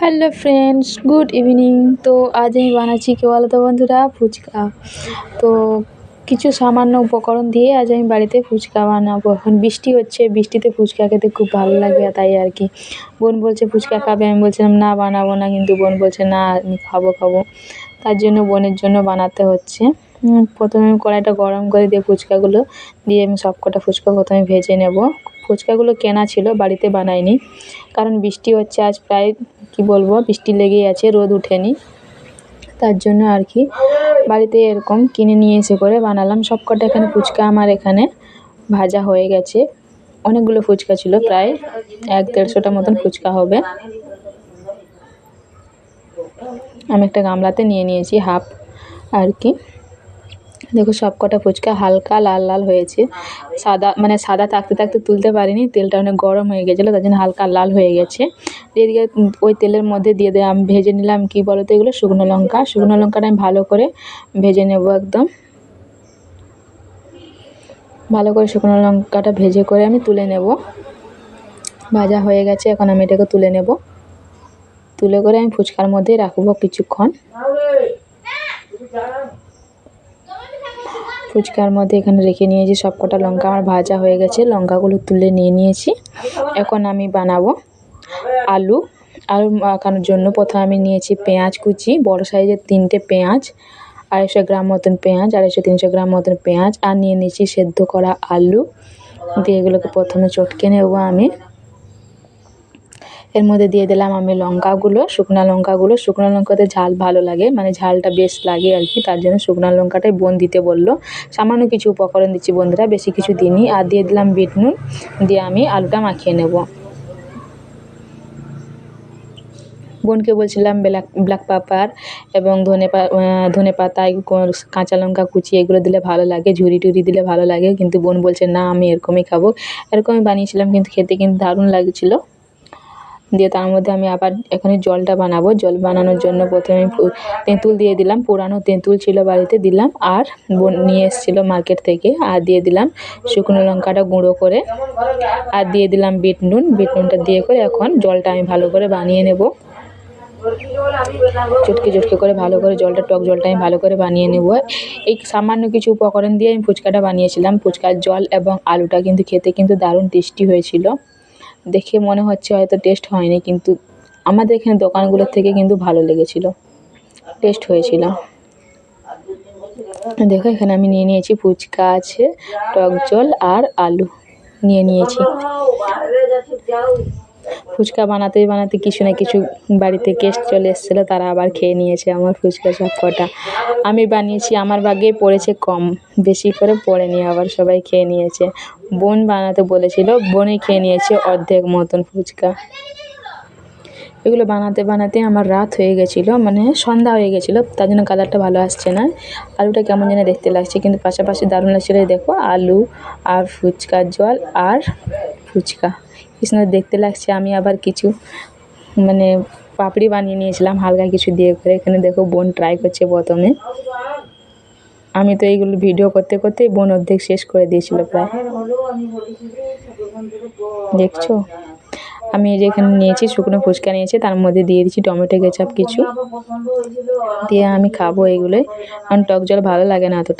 Hello friends, good evening. তো আজ আমি বানাচ্ছি কী বলো তো বন্ধুরা, ফুচকা। তো কিছু সামান্য উপকরণ দিয়ে আজ আমি বাড়িতে ফুচকা বানাবো। এখন বৃষ্টি হচ্ছে, বৃষ্টিতে ফুচকা খেতে খুব ভালো লাগে তাই আর কি। বোন বলছে, ফুচকা খাবে? আমি বলছিলাম, না, বানাবো না। কিন্তু বোন বলছে, না, আমি খাব খাব। তার জন্য বোনের জন্য বানাতে হচ্ছে। প্রথমে আমি কড়াইটা গরম করে দিয়ে ফুচকাগুলো দিয়ে আমি সব কটা ফুচকা প্রথমে ভেজে নেব। ফুচকাগুলো কেনা ছিল, বাড়িতে বানাইনি। কারণ বৃষ্টি হচ্ছে, আজ প্রায়, কি বলব, বৃষ্টি লেগেই আছে, রোদ ওঠেনি তার জন্য আর কি, বাড়িতে এরকম কিনে নিয়ে এসে করে বানালাম। সব কটা এখানে ফুচকা আমার এখানে ভাজা হয়ে গেছে। অনেকগুলো ফুচকা ছিল, প্রায় এক দেড়শোটা মতন ফুচকা হবে। আমি একটা গামলাতে নিয়ে নিয়েছি, হাফ আর কি। দেখো সব কটা ফুচকা হালকা লাল লাল হয়েছে। সাদা মানে সাদা থাকতে থাকতে তুলতে পারিনি, তেলটা অনেক গরম হয়ে গেছিল, তার জন্য হালকা লাল হয়ে গেছে। এদিকে ওই তেলের মধ্যে দিয়ে দিয়ে আমি ভেজে নিলাম, কি বলো তো এগুলো? শুকনো লঙ্কা। শুকনো লঙ্কাটা আমি ভালো করে ভেজে নেব একদম। ভালো করে শুকনো লঙ্কাটা ভেজে করে আমি তুলে নেব। ভাজা হয়ে গেছে, এখন আমি এটাকে তুলে নেব। তুলে করে আমি ফুচকার মধ্যে রাখব কিছুক্ষণ। ফুচকার মধ্যে এখানে রেখে নিয়েছি সব কটা লঙ্কা। আমার ভাজা হয়ে গেছে, লঙ্কাগুলো তুলে নিয়ে নিয়েছি। এখন আমি বানাবো আলু। আলু মাখানোর জন্য প্রথমে আমি নিয়েছি পেঁয়াজ কুচি, বড় সাইজের তিনটে পেঁয়াজ, আড়াইশো গ্রাম মতন পেঁয়াজ, আড়াইশো তিনশো গ্রাম মতন পেঁয়াজ, আর নিয়ে নিয়েছি সেদ্ধ করা আলু। দিয়ে এগুলোকে প্রথমে চটকে নেব আমি। এর মধ্যে দিয়ে দিলাম আমি লঙ্কাগুলো, শুকনো লঙ্কাগুলো। শুকনো লঙ্কাতে ঝাল ভালো লাগে মানে ঝালটা বেশ লাগে আর কি, তার জন্য শুকনো লঙ্কাটাই বোন দিতে বলল। সামান্য কিছু উপকরণ দিচ্ছি বন্ধুরা, বেশি কিছু দিইনি। আর দিয়ে দিলাম বিট নুন, দিয়ে আমি আলুটা মাখিয়ে নেব। বোনকে বলছিলাম ব্ল্যাক ব্ল্যাক পেপার এবং ধনে ধনে পাতা কাঁচা লঙ্কা কুচি, এগুলো দিলে ভালো লাগে, ঝুরি টুরি দিলে ভালো লাগে। কিন্তু বোন বলছে, না, আমি এরকমই খাব। এরকমই বানিয়েছিলাম, কিন্তু খেতে কিন্তু দারুণ লাগছিল। দিয়ে তার মধ্যে আমি আবার এখানে জলটা বানাবো। জল বানানোর জন্য প্রথমে তেঁতুল দিয়ে দিলাম, পুরানো তেঁতুল ছিল বাড়িতে দিলাম, আর বোন নিয়ে এসেছিল মার্কেট থেকে, আর দিয়ে দিলাম শুকনো লঙ্কাটা গুঁড়ো করে, আর দিয়ে দিলাম বিট নুন বিট নুনটা দিয়ে করে এখন জলটা আমি ভালো করে বানিয়ে নেব। চটকে চটকে করে ভালো করে জলটা, টক জলটা আমি ভালো করে বানিয়ে নেব। এই সামান্য কিছু উপকরণ দিয়ে আমি ফুচকাটা বানিয়েছিলাম। ফুচকার জল এবং আলুটা কিন্তু খেতে কিন্তু দারুণ টেস্টি হয়েছিল। দেখে মনে হচ্ছে হয়তো টেস্ট হয়নি, কিন্তু আমাদের এখানে দোকানগুলোর থেকে কিন্তু ভালো লেগেছিল। টেস্ট হয়েছিল। দেখো, এখানে আমি নিয়ে নিয়েছি ফুচকা আছে, টক জল আর আলু নিয়ে নিয়েছি। ফুচকা বানাতে বানাতে কিছু না কিছু বাড়িতে গেস্ট চলে এসেছিল, তারা আবার খেয়ে নিয়েছে আমার ফুচকা সব কটা। আমি বানিয়েছি, আমার ভাগে পড়েছে কম, বেশি করে পড়েনি, আবার সবাই খেয়ে নিয়েছে। বোন বানাতে বলেছিল, বোনই খেয়ে নিয়েছে অর্ধেক মতন ফুচকা। এগুলো বানাতে বানাতে আমার রাত হয়ে গেছিল মানে সন্ধ্যা হয়ে গেছিল, তার জন্য কালারটা ভালো আসছে না। আলুটা কেমন যেন দেখতে লাগছে, কিন্তু পাশাপাশি দারুণ লাগছিল, দেখো, আলু আর ফুচকার জল আর ফুচকা। কি সুন্দর দেখতে লাগছে, আমি আবার কিছু মানে পাপড়ি বানিয়ে নিয়েছিলাম, হালকা কিছু দিয়ে করে। এখানে দেখো বোন ট্রাই করছে প্রথমে। আমি তো এইগুলো ভিডিও করতে করতে বোন অর্ধেক শেষ করে দিয়েছিল প্রায়। দেখছ? আমি এই যে এখানে নিয়েছি, শুকনো ফুচকা নিয়েছি, তার মধ্যে দিয়ে দিচ্ছি টমেটো কেচাপ কিছু। দিয়ে আমি খাব এগুলোই। কারণ টক জল ভালো লাগে না এতটা।